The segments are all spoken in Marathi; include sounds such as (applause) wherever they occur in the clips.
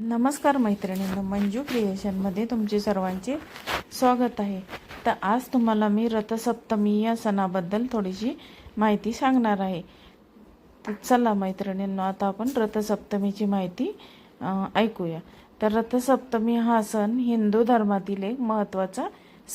नमस्कार मैत्रिणींनो मंजू क्रिएशनमध्ये तुमचे सर्वांचे स्वागत आहे. तर आज तुम्हाला मी रथसप्तमी या सणाबद्दल थोडीशी माहिती सांगणार आहे. तर चला मैत्रिणींनो आता आपण रथसप्तमीची माहिती ऐकूया. तर रथसप्तमी हा सण हिंदू धर्मातील एक महत्त्वाचा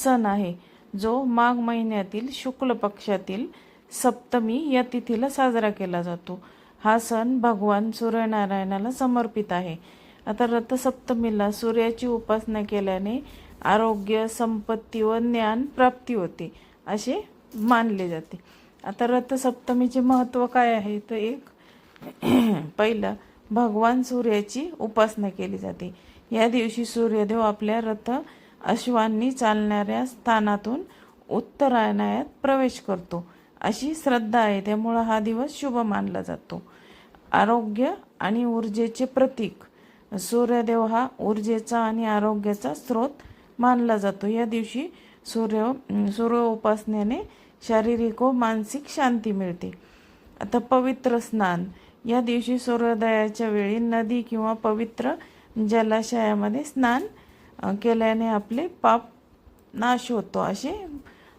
सण आहे जो माघ महिन्यातील शुक्ल पक्षातील सप्तमी या तिथीला साजरा केला जातो. हा सण भगवान सूर्यनारायणाला समर्पित आहे. आता रथसप्तमीला सूर्याची उपासना केल्याने आरोग्य संपत्ती व ज्ञान प्राप्ती होते असे मानले जाते. आता रथसप्तमीचे महत्त्व काय आहे? तर एक (clears throat) पहिलं भगवान सूर्याची उपासना केली जाते. या दिवशी सूर्यदेव आपल्या रथ अश्वांनी चालणाऱ्या स्थानातून उत्तरायणात प्रवेश करतो. अशी श्रद्धा आहे त्यामुळं हा दिवस शुभ मानला जातो. आरोग्य आणि ऊर्जेचे प्रतीक सूर्यदेव हा ऊर्जेचा आणि आरोग्याचा स्रोत मानला जातो. या दिवशी सूर्य सूर्य उपासनेने शारीरिक व मानसिक शांती मिळते. आता पवित्र स्नान. या दिवशी सूर्योदयाच्या वेळी नदी किंवा पवित्र जलाशयामध्ये स्नान केल्याने आपले पाप नाश होतो असे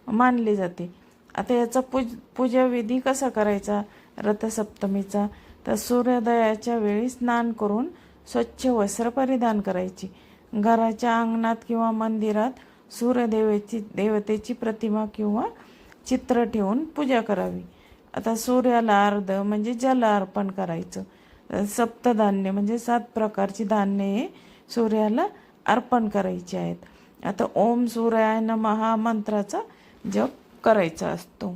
मानले जाते. आता याचा पूज पूजाविधी कसा करायचा? रथसप्तमीचा. तर सूर्योदयाच्या वेळी स्नान करून स्वच्छ वस्त्र परिधान करायची. घराच्या अंगणात किंवा मंदिरात सूर्यदेवेची देवतेची प्रतिमा किंवा चित्र ठेवून पूजा करावी. आता सूर्याला अर्ध म्हणजे जल अर्पण करायचं. सप्तधान्य म्हणजे सात प्रकारची धान्ये हे सूर्याला अर्पण करायची आहेत. आता ओम सूर्याय नमः हा मंत्राचा जप करायचा असतो.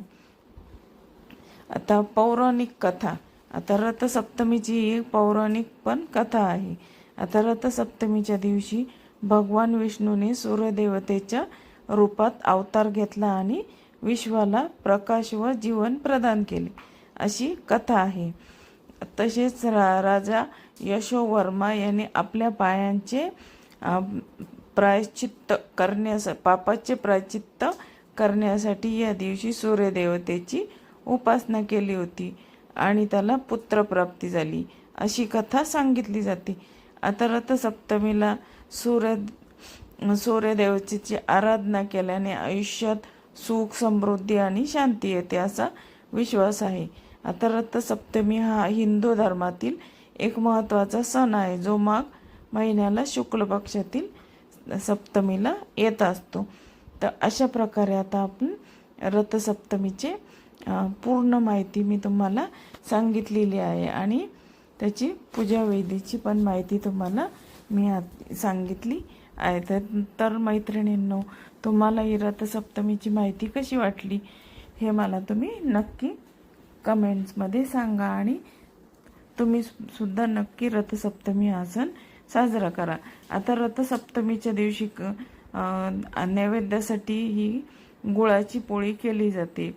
आता पौराणिक कथा. आता रथसप्तमीची एक पौराणिक पण कथा आहे. आता रथसप्तमीच्या दिवशी भगवान विष्णूने सूर्यदेवतेच्या रूपात अवतार घेतला आणि विश्वाला प्रकाश व जीवन प्रदान केले. अशी कथा आहे. तसेच रा राजा यशोवर्मा यांनी आपल्या पायांचे प्रायश्चित्त करण्यास पापाचे प्रायश्चित्त करण्यासाठी या दिवशी सूर्यदेवतेची उपासना केली होती. आणि त्याला पुत्रप्राप्ती झाली. अशी कथा सांगितली जाते. आता रथसप्तमीला सूर्य सूर्यदेवतेची आराधना केल्याने आयुष्यात सुख समृद्धी आणि शांती येते असा विश्वास आहे. आता रथसप्तमी हा हिंदू धर्मातील एक महत्त्वाचा सण आहे जो माघ महिन्याला शुक्ल पक्षातील सप्तमीला येत असतो. तर अशा प्रकारे आता आपण रथसप्तमीचे पूर्ण माहिती मी तुम्हाला सांगितलेली आहे. आणि त्याची पूजाविधीची पण माहिती तुम्हाला मी आत- सांगितली आहे. तर तर मैत्रिणींनो तुम्हाला ही रथसप्तमीची माहिती कशी वाटली हे मला तुम्ही नक्की कमेंट्समध्ये सांगा आणि तुम्ही सुद्धा नक्की रथसप्तमी हा सण साजरा करा. आता रथसप्तमीच्या दिवशी क- नैवेद्यासाठी ही गुळाची पोळी केली जाते.